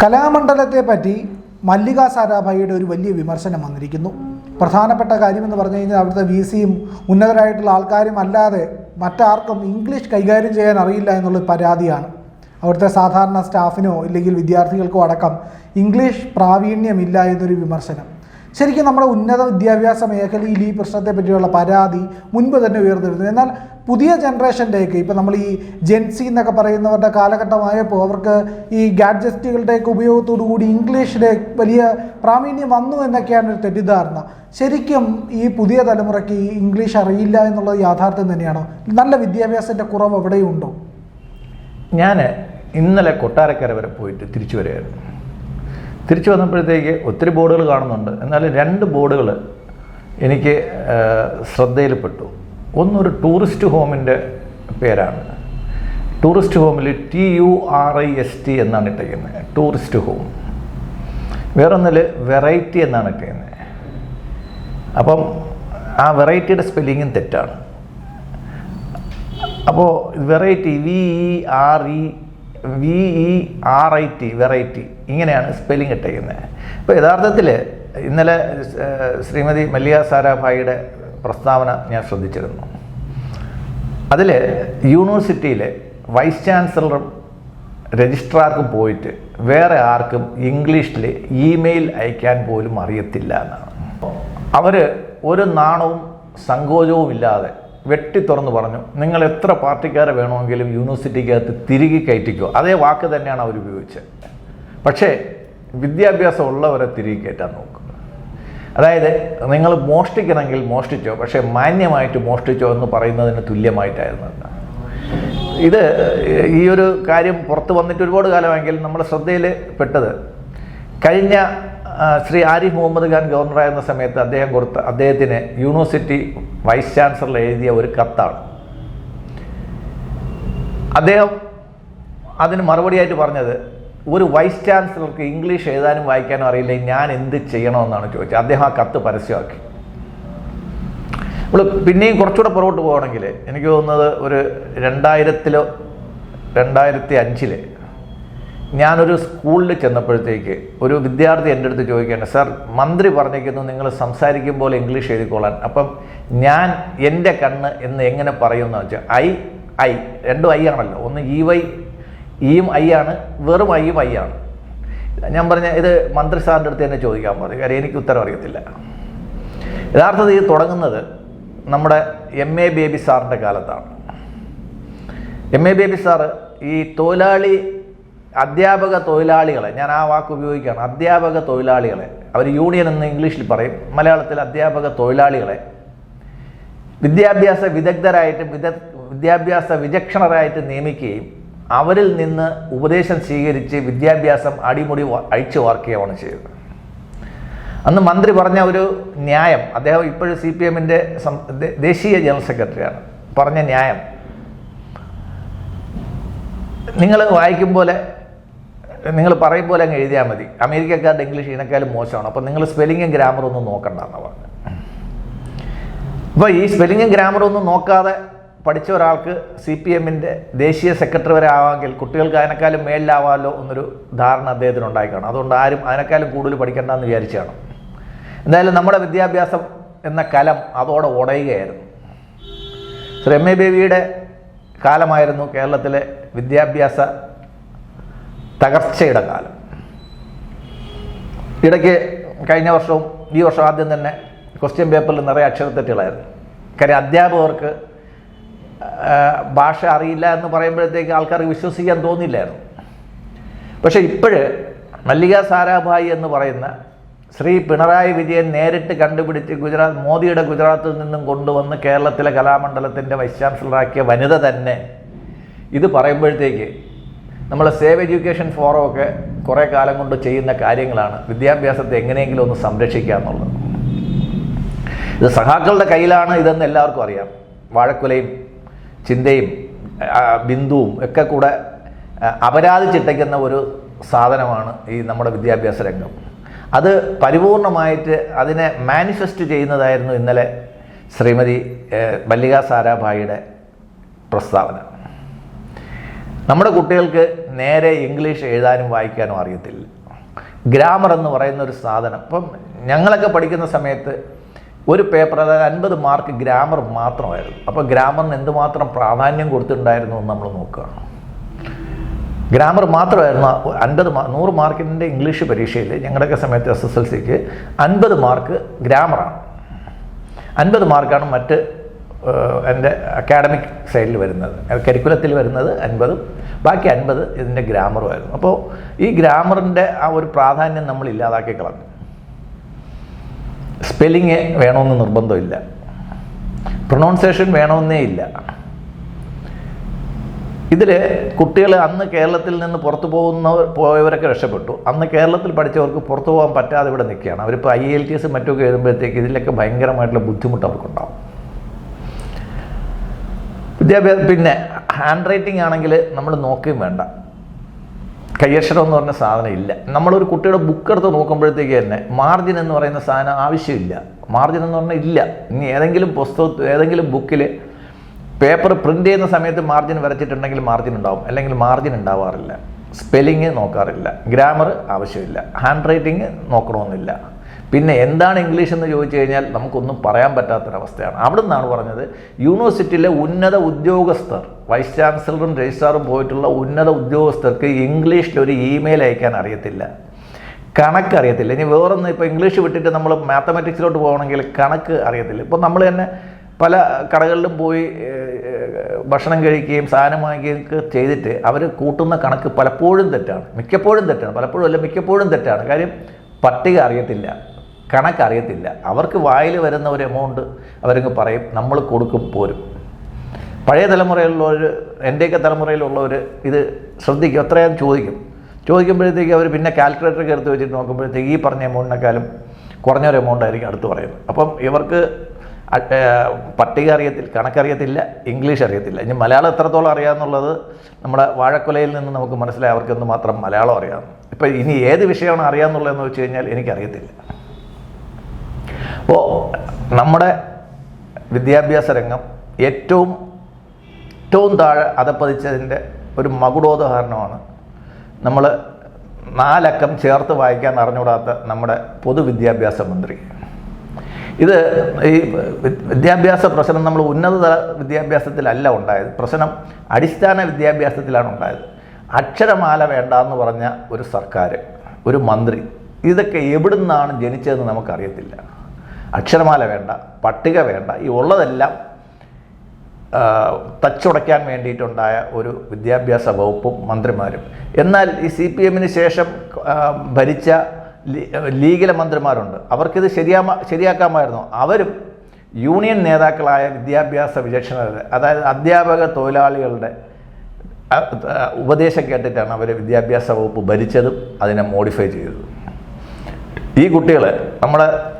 കലാമണ്ഡലത്തെ പറ്റി മല്ലിക സാരാഭായിയുടെ ഒരു വലിയ വിമർശനം വന്നിരിക്കുന്നു. പ്രധാനപ്പെട്ട കാര്യമെന്ന് പറഞ്ഞു കഴിഞ്ഞാൽ അവിടുത്തെ വി സിയും ഉന്നതരായിട്ടുള്ള ആൾക്കാരും അല്ലാതെ മറ്റാർക്കും ഇംഗ്ലീഷ് കൈകാര്യം ചെയ്യാൻ അറിയില്ല എന്നുള്ള പരാതിയാണ്. അവിടുത്തെ സാധാരണ സ്റ്റാഫിനോ ഇല്ലെങ്കിൽ വിദ്യാർത്ഥികൾക്കോ അടക്കം ഇംഗ്ലീഷ് പ്രാവീണ്യമില്ല എന്നൊരു വിമർശനം. ശരിക്കും നമ്മുടെ ഉന്നത വിദ്യാഭ്യാസ മേഖലയിൽ ഈ പ്രശ്നത്തെ പറ്റിയുള്ള പരാതി മുൻപ് തന്നെ ഉയർന്നിരുന്നു. എന്നാൽ പുതിയ ജനറേഷന്റെയൊക്കെ ഇപ്പോൾ നമ്മൾ ഈ ജെൻസി എന്നൊക്കെ പറയുന്നവരുടെ കാലഘട്ടമായപ്പോൾ അവർക്ക് ഈ ഗാഡ്ജറ്റുകളുടെയൊക്കെ ഉപയോഗത്തോടു കൂടി ഇംഗ്ലീഷിലെ വലിയ പ്രാവീണ്യം വന്നു എന്നൊക്കെയാണ് ഒരു തെറ്റിദ്ധാരണ. ശരിക്കും ഈ പുതിയ തലമുറയ്ക്ക് ഈ ഇംഗ്ലീഷ് അറിയില്ല എന്നുള്ളത് യാഥാർത്ഥ്യം തന്നെയാണോ? നല്ല വിദ്യാഭ്യാസത്തിന്റെ കുറവ് എവിടെയുണ്ടോ ഞാൻ ഇന്നലെ കൊട്ടാരക്കര വരെ പോയിട്ട് തിരിച്ചു വരികയായിരുന്നു. തിരിച്ചു വന്നപ്പോഴത്തേക്ക് ഒത്തിരി ബോർഡുകൾ കാണുന്നുണ്ട്. എന്നാൽ രണ്ട് ബോർഡുകൾ എനിക്ക് ശ്രദ്ധയിൽപ്പെട്ടു. ഒന്നൊരു ടൂറിസ്റ്റ് ഹോമിന്റെ പേരാണ്. ടൂറിസ്റ്റ് ഹോമിൽ T U R I S T എന്നാണ് ഇട്ടേക്കുന്നത്. Tourist home. വേറൊന്നിൽ വെറൈറ്റി എന്നാണ് ഇട്ടേക്കുന്നത്. അപ്പം ആ വെറൈറ്റിയുടെ സ്പെല്ലിങ്ങും തെറ്റാണ്. അപ്പോൾ variety V E R E V E R I T variety ഇങ്ങനെയാണ് സ്പെല്ലിംഗ് ഇട്ടേക്കുന്നത് അപ്പോൾ യഥാർത്ഥത്തിൽ ഇന്നലെ ശ്രീമതി മല്ലിക സാരാഭായിയുടെ പ്രസ്താവന ഞാൻ ശ്രദ്ധിച്ചിരുന്നു. അതിൽ യൂണിവേഴ്സിറ്റിയിലെ വൈസ് ചാൻസലറും രജിസ്ട്രാർക്കും പോയിട്ട് വേറെ ആർക്കും ഇംഗ്ലീഷിൽ ഇമെയിൽ അയക്കാൻ പോലും അറിയത്തില്ല എന്നാണ്. അവർ ഒരു നാണവും സങ്കോചവും ഇല്ലാതെ വെട്ടി തുറന്ന് പറഞ്ഞു നിങ്ങൾ എത്ര പാർട്ടിക്കാരെ വേണമെങ്കിലും യൂണിവേഴ്സിറ്റിക്കകത്ത് തിരികെ കയറ്റിക്കോ. അതേ വാക്ക് തന്നെയാണ് അവർ ഉപയോഗിച്ചത്. പക്ഷേ വിദ്യാഭ്യാസം ഉള്ളവരെ തിരികെ കയറ്റാൻ നോക്കും. അതായത് നിങ്ങൾ മോഷ്ടിക്കണമെങ്കിൽ മോഷ്ടിച്ചോ പക്ഷേ മാന്യമായിട്ട് മോഷ്ടിച്ചോ എന്ന് പറയുന്നതിന് തുല്യമായിട്ടായിരുന്നു. ഇത് ഈ ഒരു കാര്യം പുറത്ത് വന്നിട്ട് ഒരുപാട് കാലമെങ്കിൽ നമ്മുടെ ശ്രദ്ധയിൽ പെട്ടത് കഴിഞ്ഞ ശ്രീ ആരിഫ് മുഹമ്മദ് ഖാൻ ഗവർണറായിരുന്ന സമയത്ത് അദ്ദേഹം കൊടുത്ത അദ്ദേഹത്തിന് യൂണിവേഴ്സിറ്റി വൈസ് ചാൻസലർ എഴുതിയ ഒരു കത്താണ്. അദ്ദേഹം അതിന് മറുപടിയായിട്ട് പറഞ്ഞത് ഒരു വൈസ് ചാൻസലർക്ക് ഇംഗ്ലീഷ് എഴുതാനും വായിക്കാനും അറിയില്ല ഞാൻ എന്ത് ചെയ്യണമെന്നാണ് ചോദിച്ചത്. അദ്ദേഹം ആ കത്ത് പരസ്യമാക്കി. നമ്മൾ പിന്നെയും കുറച്ചുകൂടെ പുറകോട്ട് പോകണമെങ്കിൽ എനിക്ക് തോന്നുന്നത് ഒരു രണ്ടായിരത്തിലോ രണ്ടായിരത്തി അഞ്ചിൽ ഞാനൊരു സ്കൂളിൽ ചെന്നപ്പോഴത്തേക്ക് ഒരു വിദ്യാർത്ഥി എന്റെ അടുത്ത് ചോദിക്കുകയാണ് സാർ മന്ത്രി പറഞ്ഞിരിക്കുന്നു നിങ്ങൾ സംസാരിക്കുമ്പോൾ ഇംഗ്ലീഷ് എഴുതിക്കോളാൻ. അപ്പം ഞാൻ എന്റെ കണ്ണ് എന്ന് എങ്ങനെ പറയുമെന്ന് വെച്ചാൽ ഐ ഐ രണ്ടും ഐ ആണല്ലോ. ഒന്ന് ഇ വൈ ഇയും ഐ ആണ് വെറും ഐയും ഐ ആണ്. ഞാൻ പറഞ്ഞ ഇത് മന്ത്രി സാറിന്റെ അടുത്ത് തന്നെ ചോദിക്കാൻ പറഞ്ഞു. കാര്യം എനിക്ക് ഉത്തരം അറിയത്തില്ല. യഥാർത്ഥത്തിൽ ഇത് തുടങ്ങുന്നത് നമ്മുടെ എം എ ബേബി സാറിന്റെ കാലത്താണ്. എം എ ബേബി സാറ് ഈ തൊഴിലാളി അധ്യാപക തൊഴിലാളികളെ ഞാൻ ആ വാക്ക് ഉപയോഗിക്കുകയാണ് അധ്യാപക തൊഴിലാളികളെ അവർ യൂണിയൻ എന്ന് ഇംഗ്ലീഷിൽ പറയും മലയാളത്തിൽ അധ്യാപക തൊഴിലാളികളെ വിദ്യാഭ്യാസ വിദഗ്ധരായിട്ട് വിദ വിദ്യാഭ്യാസ വിചക്ഷണരായിട്ട് നിയമിക്കുകയും അവരിൽ നിന്ന് ഉപദേശം സ്വീകരിച്ച് വിദ്യാഭ്യാസം അടിമുടി അഴിച്ചു വാർക്കുകയാണ് ചെയ്തത് അന്ന് മന്ത്രി പറഞ്ഞ ഒരു ന്യായം അദ്ദേഹം ഇപ്പോഴും സി പി എമ്മിന്റെ ദേശീയ ജനറൽ സെക്രട്ടറിയാണ് പറഞ്ഞ ന്യായം. നിങ്ങൾ വായിക്കും പോലെ നിങ്ങൾ പറയും പോലെ അങ്ങ് എഴുതിയാൽ മതി. അമേരിക്കക്കാരുടെ ഇംഗ്ലീഷ് ഇതിനേക്കാളും മോശമാണ്. അപ്പോൾ നിങ്ങൾ സ്പെല്ലിങ്ങും ഗ്രാമറും ഒന്നും നോക്കണ്ട എന്നാണ് പറഞ്ഞത് അപ്പോൾ ഈ സ്പെല്ലിങ്ങും ഗ്രാമറും ഒന്നും നോക്കാതെ പഠിച്ച ഒരാൾക്ക് സി പി എമ്മിന്റെ ദേശീയ സെക്രട്ടറി വരെ ആവാമെങ്കിൽ കുട്ടികൾക്ക് അതിനേക്കാളും മേലിലാവാമല്ലോ എന്നൊരു ധാരണ അദ്ദേഹത്തിന് ഉണ്ടായിക്കാണും. അതുകൊണ്ട് ആരും അതിനേക്കാളും കൂടുതൽ പഠിക്കണ്ടെന്ന് വിചാരിച്ചാണ്. എന്തായാലും നമ്മുടെ വിദ്യാഭ്യാസം എന്ന കലം അതോടെ ഉടയുകയായിരുന്നു. ശ്രീ എം എ ബേബിയുടെ കാലമായിരുന്നു കേരളത്തിലെ വിദ്യാഭ്യാസ തകർച്ചയുടെ കാലം. ഇടയ്ക്ക് കഴിഞ്ഞ വർഷവും ഈ വർഷം ആദ്യം തന്നെ ക്വസ്റ്റ്യൻ പേപ്പറിൽ നിറയെ അക്ഷരത്തെറ്റുകളായിരുന്നു. കാര്യം അധ്യാപകർക്ക് ഭാഷ അറിയില്ല എന്ന് പറയുമ്പോഴത്തേക്ക് ആൾക്കാർക്ക് വിശ്വസിക്കാൻ തോന്നില്ലായിരുന്നു. പക്ഷേ ഇപ്പോഴ് മല്ലിക സാരാഭായി എന്ന് പറയുന്ന ശ്രീ പിണറായി വിജയൻ നേരിട്ട് കണ്ടുപിടിച്ച് ഗുജറാത്ത് മോദിയുടെ ഗുജറാത്തിൽ നിന്നും കൊണ്ടുവന്ന് കേരളത്തിലെ കലാമണ്ഡലത്തിന്റെ വൈസ് ചാൻസലറാക്കിയ വനിത തന്നെ ഇത് പറയുമ്പോഴത്തേക്ക് നമ്മൾ സേവ് എഡ്യൂക്കേഷൻ ഫോറം ഒക്കെ കുറേ കാലം കൊണ്ട് ചെയ്യുന്ന കാര്യങ്ങളാണ്. വിദ്യാഭ്യാസത്തെ എങ്ങനെയെങ്കിലും ഒന്ന് സംരക്ഷിക്കുക എന്നുള്ളത്. ഇത് സഹാക്കളുടെ കയ്യിലാണ് ഇതെന്ന് എല്ലാവർക്കും അറിയാം. വാഴക്കുലയും ചിന്തയും ബിന്ദുവും ഒക്കെ കൂടെ അപരാധിച്ചിട്ടയ്ക്കുന്ന ഒരു സാധനമാണ് ഈ നമ്മുടെ വിദ്യാഭ്യാസ രംഗം. അത് പരിപൂർണമായിട്ട് അതിനെ മാനിഫെസ്റ്റ് ചെയ്യുന്നതായിരുന്നു ഇന്നലെ ശ്രീമതി മല്ലിക സാരാഭായിയുടെ പ്രസ്താവന. നമ്മുടെ കുട്ടികൾക്ക് നേരെ ഇംഗ്ലീഷ് എഴുതാനും വായിക്കാനും അറിയത്തില്ല. ഗ്രാമർ എന്ന് പറയുന്ന ഒരു സാധനം. ഇപ്പം ഞങ്ങളൊക്കെ പഠിക്കുന്ന സമയത്ത് ഒരു പേപ്പർ അതായത് അൻപത് മാർക്ക് ഗ്രാമർ മാത്രമായിരുന്നു. അപ്പോൾ ഗ്രാമറിന് എന്തുമാത്രം പ്രാധാന്യം കൊടുത്തിട്ടുണ്ടായിരുന്നു എന്ന് നമ്മൾ നോക്കുക. ഗ്രാമർ മാത്രമായിരുന്നു. അൻപത് മാ നൂറ് മാർക്കിന്റെ ഇംഗ്ലീഷ് പരീക്ഷയിൽ ഞങ്ങളുടെയൊക്കെ സമയത്ത് എസ് എസ് എൽ സിക്ക് അൻപത് മാർക്ക് ഗ്രാമറാണ് അൻപത് മാർക്കാണ് മറ്റ് എന്റെ അക്കാഡമിക് സൈഡിൽ വരുന്നത്. കരിക്കുലത്തിൽ വരുന്നത് അൻപതും ബാക്കി അൻപത് ഇതിന്റെ ഗ്രാമറുമായിരുന്നു അപ്പോൾ ഈ ഗ്രാമറിന്റെ ആ ഒരു പ്രാധാന്യം നമ്മൾ ഇല്ലാതാക്കി കളഞ്ഞു. സ്പെല്ലിങ് വേണമെന്ന് നിർബന്ധമില്ല. പ്രൊണൗൺസിയേഷൻ വേണമെന്നേ ഇല്ല. ഇതിൽ കുട്ടികൾ അന്ന് കേരളത്തിൽ നിന്ന് പുറത്തു പോകുന്നവർ പോയവരൊക്കെ രക്ഷപ്പെട്ടു. അന്ന് കേരളത്തിൽ പഠിച്ചവർക്ക് പുറത്തു പോകാൻ പറ്റാതെ ഇവിടെ നിൽക്കുകയാണ്. അവരിപ്പോൾ ഐ എൽ ടി എസ് മറ്റൊക്കെ എഴുതുമ്പോഴത്തേക്ക് ഇതിലൊക്കെ ഭയങ്കരമായിട്ടുള്ള ബുദ്ധിമുട്ട് അവർക്കുണ്ടാവും. വിദ്യാഭ്യാസം പിന്നെ ഹാൻഡ് റൈറ്റിംഗ് ആണെങ്കിൽ നമ്മൾ നോക്കുകയും വേണ്ട. കയ്യക്ഷരം എന്ന് പറഞ്ഞ സാധനം ഇല്ല. നമ്മളൊരു കുട്ടിയുടെ ബുക്ക് എടുത്ത് നോക്കുമ്പോഴത്തേക്ക് തന്നെ മാർജിൻ എന്ന് പറയുന്ന സാധനം ആവശ്യമില്ല. മാർജിൻ എന്ന് പറഞ്ഞാൽ ഇല്ല. ഇനി ഏതെങ്കിലും പുസ്തക ഏതെങ്കിലും ബുക്കിൽ പേപ്പർ പ്രിന്റ് ചെയ്യുന്ന സമയത്ത് മാർജിൻ വരച്ചിട്ടുണ്ടെങ്കിൽ മാർജിൻ ഉണ്ടാവും. അല്ലെങ്കിൽ മാർജിൻ ഉണ്ടാവാറില്ല. സ്പെല്ലിങ് നോക്കാറില്ല. ഗ്രാമർ ആവശ്യമില്ല. ഹാൻഡ് റൈറ്റിംഗ് നോക്കണമെന്നില്ല. പിന്നെ എന്താണ് ഇംഗ്ലീഷ് എന്ന് ചോദിച്ചു കഴിഞ്ഞാൽ നമുക്കൊന്നും പറയാൻ പറ്റാത്തൊരവസ്ഥയാണ്. അവിടെ നിന്നാണ് പറഞ്ഞത് യൂണിവേഴ്സിറ്റിയിലെ ഉന്നത ഉദ്യോഗസ്ഥർ വൈസ് ചാൻസലറും രജിസ്ട്രാറും പോയിട്ടുള്ള ഉന്നത ഉദ്യോഗസ്ഥർക്ക് ഇംഗ്ലീഷിൽ ഒരു ഇമെയിൽ അയക്കാൻ അറിയത്തില്ല. കണക്ക് അറിയത്തില്ല. ഇനി വേറൊന്ന് ഇപ്പോൾ ഇംഗ്ലീഷ് വിട്ടിട്ട് നമ്മൾ മാത്തമാറ്റിക്സിലോട്ട് പോകണമെങ്കിൽ കണക്ക് അറിയത്തില്ല. ഇപ്പോൾ നമ്മൾ തന്നെ പല കടകളിലും പോയി ഭക്ഷണം കഴിക്കുകയും സാധനം വാങ്ങിക്കുകയും ചെയ്തിട്ട് അവർ കൂട്ടുന്ന കണക്ക് പലപ്പോഴും തെറ്റാണ്. മിക്കപ്പോഴും തെറ്റാണ്. പലപ്പോഴും അല്ല മിക്കപ്പോഴും തെറ്റാണ്. കാര്യം പട്ടിക അറിയത്തില്ല. കണക്ക് അറിയത്തില്ല അവർക്ക് വായിൽ വരുന്ന ഒരു എമൗണ്ട് അവരങ്ങ് പറയും നമ്മൾ കൊടുക്കും പോരും. പഴയ തലമുറയിലുള്ളവർ എന്റെയൊക്കെ തലമുറയിലുള്ളവർ ഇത് ശ്രദ്ധിക്കും. അത്രയും ചോദിക്കും. ചോദിക്കുമ്പോഴത്തേക്ക് അവർ പിന്നെ കാൽക്കുലേറ്റർ എടുത്ത് വെച്ചിട്ട് നോക്കുമ്പോഴത്തേക്ക് ഈ പറഞ്ഞ എമൗണ്ടിനേക്കാളും കുറഞ്ഞൊരു എമൗണ്ട് ആയിരിക്കും അടുത്ത് പറയുന്നത്. അപ്പം ഇവർക്ക് പട്ടിക അറിയത്തില്ല കണക്കറിയത്തില്ല ഇംഗ്ലീഷ് അറിയത്തില്ല. ഇനി മലയാളം എത്രത്തോളം അറിയാമെന്നുള്ളത് നമ്മുടെ വാഴക്കൊലയിൽ നിന്ന് നമുക്ക് മനസ്സിലായി. അവർക്കൊന്ന് മാത്രം മലയാളം അറിയാം. ഇപ്പം ഇനി ഏത് വിഷയമാണ് അറിയാമെന്നുള്ളതെന്ന് വെച്ച് കഴിഞ്ഞാൽ എനിക്കറിയത്തില്ല. അപ്പോൾ നമ്മുടെ വിദ്യാഭ്യാസ രംഗം ഏറ്റവും ഏറ്റവും താഴെ അതപ്പതിച്ചതിന്റെ ഒരു മകുടോദാഹരണമാണ്. നമ്മൾ നാലക്കം ചേർത്ത് വായിക്കാൻ അറിഞ്ഞുകൂടാത്ത നമ്മുടെ പൊതുവിദ്യാഭ്യാസ മന്ത്രി. ഇത് ഈ വിദ്യാഭ്യാസ പ്രശ്നം നമ്മൾ ഉന്നതതല വിദ്യാഭ്യാസത്തിലല്ല ഉണ്ടായത്. പ്രശ്നം അടിസ്ഥാന വിദ്യാഭ്യാസത്തിലാണ് ഉണ്ടായത്. അക്ഷരമാല വേണ്ട എന്ന് പറഞ്ഞ ഒരു സർക്കാർ ഒരു മന്ത്രി ഇതൊക്കെ എവിടുന്നാണ് ജനിച്ചതെന്ന് നമുക്കറിയത്തില്ല. അക്ഷരമാല വേണ്ട പട്ടിക വേണ്ട ഈ ഉള്ളതെല്ലാം തച്ചുടയ്ക്കാൻ വേണ്ടിയിട്ടുണ്ടായ ഒരു വിദ്യാഭ്യാസ വകുപ്പും മന്ത്രിമാരും. എന്നാൽ ഈ സി പി എമ്മിന് ശേഷം ഭരിച്ച ലീഗിലെ മന്ത്രിമാരുണ്ട്. അവർക്കിത് ശരിയാ ശരിയാക്കാമായിരുന്നു. അവരും യൂണിയൻ നേതാക്കളായ വിദ്യാഭ്യാസ വിചക്ഷണരുടെ അതായത് അധ്യാപക തൊഴിലാളികളുടെ ഉപദേശം കേട്ടിട്ടാണ് അവർ വിദ്യാഭ്യാസ വകുപ്പ് ഭരിച്ചതും അതിനെ മോഡിഫൈ ചെയ്തതും. ഈ കുട്ടികൾ നമ്മുടെ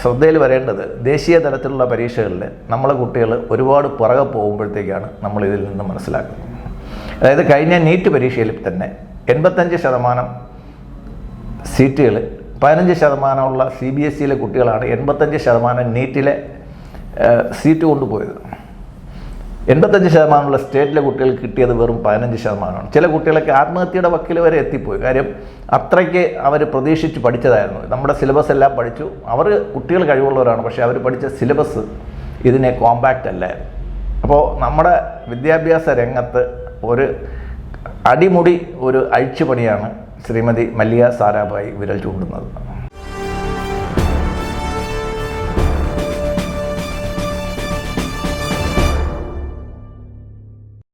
ശ്രദ്ധയിൽ വരേണ്ടത് ദേശീയ തലത്തിലുള്ള പരീക്ഷകളിൽ നമ്മളെ കുട്ടികൾ ഒരുപാട് പുറകെ പോകുമ്പോഴത്തേക്കാണ് നമ്മൾ ഇതിൽ നിന്ന് മനസ്സിലാക്കുന്നത്. അതായത് കഴിഞ്ഞ നീറ്റ് പരീക്ഷയിൽ തന്നെ എൺപത്തഞ്ച് ശതമാനം സീറ്റുകൾ പതിനഞ്ച് ശതമാനമുള്ള സി ബി എസ് സിയിലെ കുട്ടികളാണ് എൺപത്തഞ്ച് ശതമാനം നീറ്റിലെ സീറ്റ് കൊണ്ടുപോയത്. എൺപത്തഞ്ച് ശതമാനമുള്ള സ്റ്റേറ്റിലെ കുട്ടികൾക്ക് കിട്ടിയത് വെറും പതിനഞ്ച് ശതമാനമാണ്. ചില കുട്ടികളൊക്കെ ആത്മഹത്യയുടെ വക്കിൽ വരെ എത്തിപ്പോയി. കാര്യം അത്രയ്ക്ക് അവർ പ്രതീക്ഷിച്ച് പഠിച്ചതായിരുന്നു. നമ്മുടെ സിലബസ് എല്ലാം പഠിച്ചു. അവർ കുട്ടികൾ കഴിവുള്ളവരാണ് പക്ഷേ അവർ പഠിച്ച സിലബസ് ഇതിനെ കോമ്പാക്റ്റ് അല്ലായിരുന്നു. അപ്പോൾ നമ്മുടെ വിദ്യാഭ്യാസ രംഗത്ത് ഒരു അടിമുടി ഒരു അഴിച്ചുപണിയാണ് ശ്രീമതി മല്ലിക സാരാഭായി വിരൽ ചൂണ്ടുന്നത്.